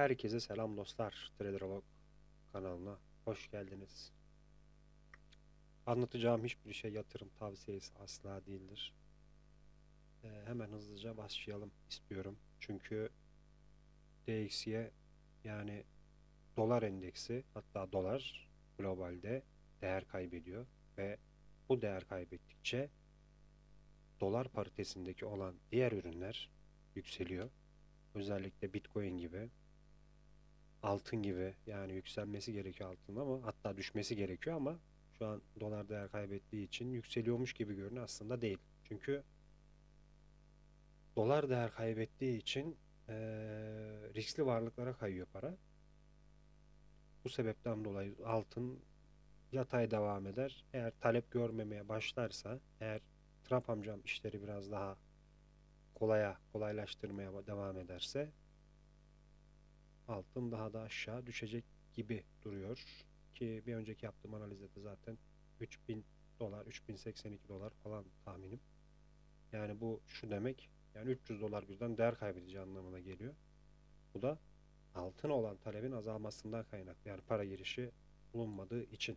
Herkese selam dostlar. Traderolog kanalına hoş geldiniz. Anlatacağım hiçbir şey yatırım tavsiyesi asla değildir. Ee, hemen hızlıca başlayalım istiyorum. Çünkü DXY yani dolar endeksi hatta dolar globalde değer kaybediyor ve bu değer kaybettikçe dolar paritesindeki olan diğer ürünler yükseliyor. Özellikle Bitcoin gibi altın gibi yani yükselmesi gerekiyor altın ama hatta düşmesi gerekiyor ama şu an dolar değer kaybettiği için yükseliyormuş gibi görünüyor aslında değil. Çünkü dolar değer kaybettiği için eee, riskli varlıklara kayıyor para. Bu sebepten dolayı altın yatay devam eder. Eğer talep görmemeye başlarsa, eğer Trump amcam işleri biraz daha kolaya, kolaylaştırmaya devam ederse altın daha da aşağı düşecek gibi duruyor. Ki bir önceki yaptığım analizde de zaten 3000 dolar, 3082 dolar falan tahminim. Yani bu şu demek, yani 300 dolar birden değer kaybedeceği anlamına geliyor. Bu da altına olan talebin azalmasından kaynaklı. Yani para girişi bulunmadığı için.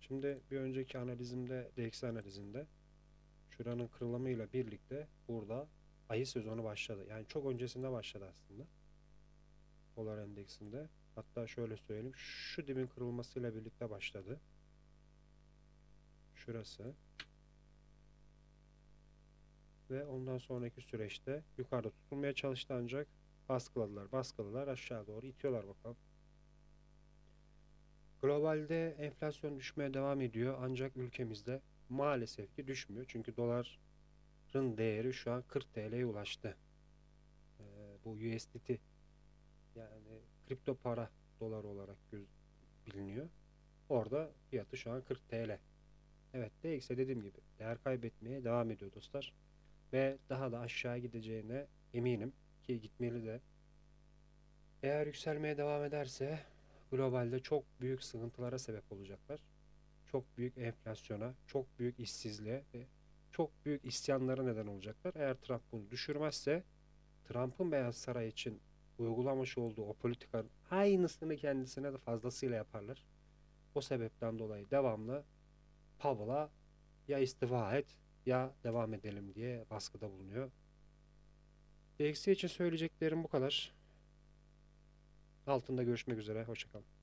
Şimdi bir önceki analizimde, DX analizinde şuranın kırılımıyla birlikte burada ayı sezonu başladı. Yani çok öncesinde başladı aslında dolar endeksinde. Hatta şöyle söyleyeyim. Şu dibin kırılmasıyla birlikte başladı. Şurası. Ve ondan sonraki süreçte yukarıda tutulmaya çalıştı ancak baskıladılar. Baskıladılar. Aşağı doğru itiyorlar bakalım. Globalde enflasyon düşmeye devam ediyor. Ancak ülkemizde maalesef ki düşmüyor. Çünkü doların değeri şu an 40 TL'ye ulaştı. Ee, bu USDT yani kripto para dolar olarak göz biliniyor. Orada fiyatı şu an 40 TL. Evet DX'e dediğim gibi değer kaybetmeye devam ediyor dostlar. Ve daha da aşağı gideceğine eminim ki gitmeli de. Eğer yükselmeye devam ederse globalde çok büyük sıkıntılara sebep olacaklar. Çok büyük enflasyona, çok büyük işsizliğe ve çok büyük isyanlara neden olacaklar. Eğer Trump bunu düşürmezse Trump'ın Beyaz Saray için uygulamış olduğu o politikanın aynısını kendisine de fazlasıyla yaparlar. O sebepten dolayı devamlı Powell'a ya istifa et ya devam edelim diye baskıda bulunuyor. DXY için söyleyeceklerim bu kadar. Altında görüşmek üzere. Hoşçakalın.